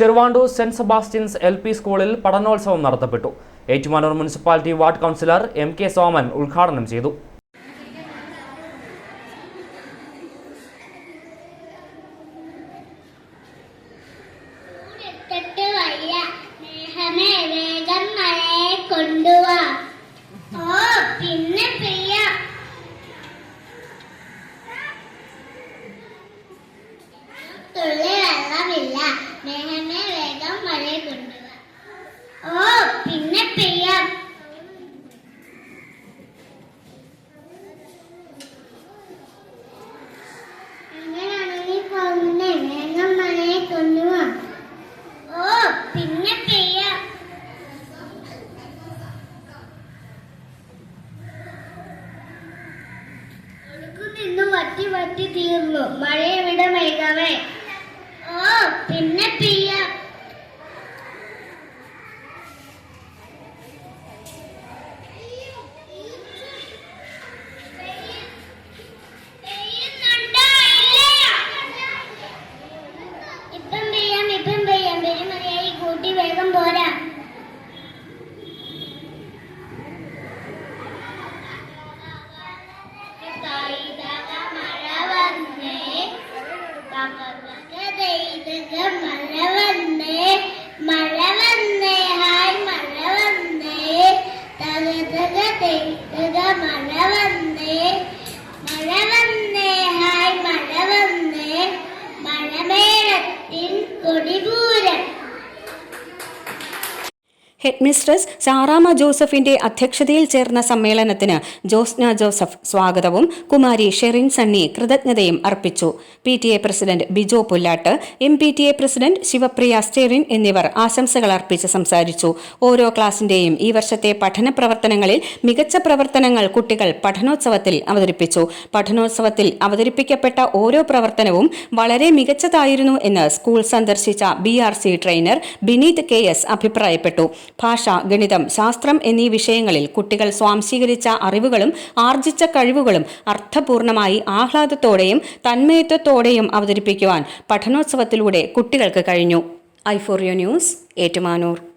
Cheruvandoor saint Sebastian's L P സ്കൂളിൽ പഠനോത്സവം നടത്തപ്പെട്ടു. Ettumanoor municipality ward councillor M K Soman ഉദ്ഘാടനം ചെയ്തു. ഓ പിന്നെ വെള്ളമില്ല സ്നേഹമേ വേഗം മഴയെ കൊണ്ടുവാ ഓ പിന്നെ കൊണ്ടുവാ ഓ പിന്നെ പെയ്യാം. വറ്റി വറ്റി തീർന്നു. മഴ ഇവിടെ വൈകാവേ? ഓ പിന്നെ പെയ്യാം. Mala. ഹെഡ്മിസ്ട്രസ് സാറാമ ജോസഫിന്റെ അധ്യക്ഷതയിൽ ചേർന്ന സമ്മേളനത്തിന് ജോസ്ന ജോസഫ് സ്വാഗതവും കുമാരി ഷെറിൻ സണ്ണി കൃതജ്ഞതയും അർപ്പിച്ചു. P T A president Bijo Pullattu M P T A president Shivapriya Sterin എന്നിവർ ആശംസകൾ അർപ്പിച്ച് സംസാരിച്ചു. ഓരോ ക്ലാസിന്റെയും ഈ വർഷത്തെ പഠന പ്രവർത്തനങ്ങളിൽ മികച്ച പ്രവർത്തനങ്ങൾ കുട്ടികൾ പഠനോത്സവത്തിൽ അവതരിപ്പിച്ചു. പഠനോത്സവത്തിൽ അവതരിപ്പിക്കപ്പെട്ട ഓരോ പ്രവർത്തനവും വളരെ മികച്ചതായിരുന്നു എന്ന് സ്കൂൾ സന്ദർശിച്ച B R C trainer Bineeth K S അഭിപ്രായപ്പെട്ടു. ഭാഷ ഗണിതം ശാസ്ത്രം എന്നീ വിഷയങ്ങളിൽ കുട്ടികൾ സ്വാംശീകരിച്ച അറിവുകളും ആർജിച്ച കഴിവുകളും അർത്ഥപൂർണമായി ആഹ്ലാദത്തോടെയും തന്മയത്വത്തോടെയും അവതരിപ്പിക്കുവാൻ പഠനോത്സവത്തിലൂടെ കുട്ടികൾക്ക് കഴിഞ്ഞു. ഐഫോറിയോ ന്യൂസ് ഏറ്റുമാനൂർ.